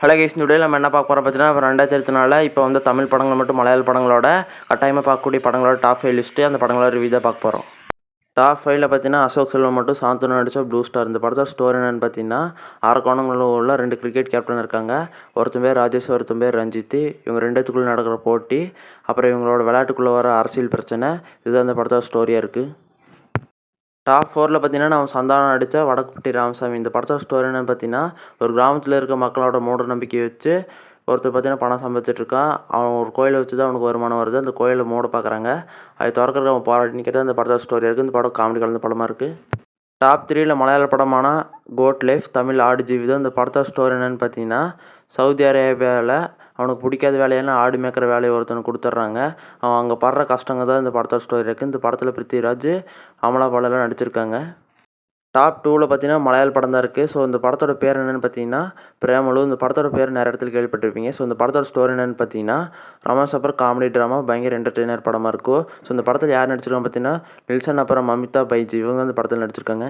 Hello guys இந்த நம்ம என்ன பார்க்க போகிறோம் பார்த்தீங்கன்னா இப்போ ரெண்டாயிரத்தி இருபத்தி இப்போ வந்து தமிழ் படங்கள் மட்டும் மலையாள படங்களோட கட்டாயமாக பார்க்கக்கூடிய படங்களோட டாப் ஃபைவ் லிஸ்ட்டு அந்த படங்களோட ரிவ்யூ தான் பார்க்க போகிறோம் டாப் ஃபைவ்ல பார்த்தீங்கன்னா அசோக் செல்வம் மட்டும் சாந்தனு நடித்த ப்ளூ ஸ்டார் இந்த படத்தோட ஸ்டோரி என்னென்னு பார்த்தீங்கன்னா அரக்கோணங்களில் உள்ள ரெண்டு கிரிக்கெட் கேப்டன் இருக்காங்க. ஒருத்தன் பேர் ராஜேஷ் ஒருத்தன் பேர் ரஞ்சித். இவங்க ரெண்டுத்துக்குள்ளே நடக்கிற போட்டி அப்புறம் இவங்களோட விளையாட்டுக்குள்ளே வர அரசியல் பிரச்சனை இதுதான் இந்த படத்தோட ஸ்டோரியாக இருக்குது டாப் ஃபோரில் பார்த்தீங்கன்னா நான் சந்தானம் நடித்த வடக்குப்பட்டி ராமசாமி. இந்த படத்தோட ஸ்டோரி என்னென்னு பார்த்தீங்கன்னா ஒரு கிராமத்தில் இருக்க மக்களோட மூட நம்பிக்கையை வச்சு ஒருத்தர் பார்த்தீங்கன்னா பணம் சம்பாதிச்சிட்ருக்கான் அவன் ஒரு கோயிலை வச்சு தான் அவனுக்கு வருமானம் வருது. அந்த கோயிலை மூட பார்க்குறாங்க அது திறக்கிறதுக்கு அவன் போராடி நிற்கிறது அந்த படத்தோட ஸ்டோரி இருக்குது இந்த படம் காமெடி கலந்த படமாக இருக்குது டாப் த்ரீயில் மலையாள படமான கோட் லைஃப் தமிழ் ஆடு ஜீவிதம் இந்த படத்தோட ஸ்டோரி என்னென்னு பார்த்தீங்கன்னா சவுதி அரேபியாவில் அவனுக்கு பிடிக்காத வேலையெல்லாம் ஆடு மேய்க்கிற வேலையை ஒருத்தனுக்கு கொடுத்துட்றாங்க. அவன் அங்கே படுற கஷ்டங்க தான் இந்த படத்தோட ஸ்டோரி இருக்குது இந்த படத்தில் பிருத்திவிராஜ் அமலா பாலெல்லாம் நடிச்சிருக்காங்க. டாப் டூவில் பார்த்தீங்கன்னா மலையாள படம் தான் இருக்குது ஸோ இந்த படத்தோட பேர் என்னென்னு பார்த்தீங்கன்னா பிரேமலு. இந்த படத்தோட பேர் நிறைய இடத்துல கேள்விப்பட்டிருப்பீங்க. ஸோ இந்த படத்தோட ஸ்டோரி என்னென்னு பார்த்தீங்கன்னா ரொமான்ஸ் அப்புறம் காமெடி ட்ராமா பயங்கர என்டர்டெய்னர் படமாக இருக்கும். ஸோ இந்த படத்தில் யார் நடிச்சிருக்காங்க பார்த்தீங்கன்னா நில்சன் அப்புறம் மமிதா பைஜி இவங்க இந்த படத்தில் நடிச்சிருக்காங்க.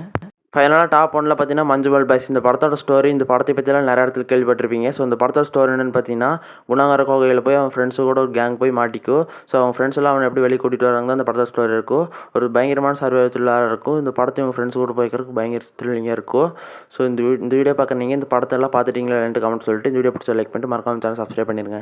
ஃபைனலாக டாப் ஒன்ல பார்த்தீங்கன்னா மஞ்சுவல் பாய்ஸ். இந்த படத்தோட ஸ்டோரி இந்த படத்தை பற்றிலாம் நிறைய இடத்துல கேள்விப்பட்டிருப்பீங்க. ஸோ இந்த படத்தோட ஸ்டோரி என்னென்னு பார்த்தீங்கன்னா குணாகர கோகையில் போய் அவன் ஃப்ரெண்ட்ஸு கூட ஒரு கேங் போய் மாட்டிக்கும். ஸோ அவங்க ஃப்ரெண்ட்ஸ் எல்லாம் அவனை எப்படி வெளியே கூட்டிகிட்டு வராங்க அந்த படத்தோட ஸ்டோரி இருக்கும். ஒரு பயங்கரமான சர்வே த்ரில்லாக இருக்கும். இந்த படத்தை உங்கள் ஃப்ரெண்ட்ஸ் கூட போய்க்கிறதுக்கு பயங்கர த்ரில்லிங்காக இருக்கும். ஸோ இந்த வீ இந்த வீடியோ பார்க்குறீங்க இந்த படத்தெல்லாம் பார்த்துட்டீங்களா கமெண்ட் சொல்லிட்டு இந்த வீடியோ பிடிச்ச லைக் பண்ணிட்டு மறக்காம சேனல் சப்ஸ்கிரைப் பண்ணிடுங்க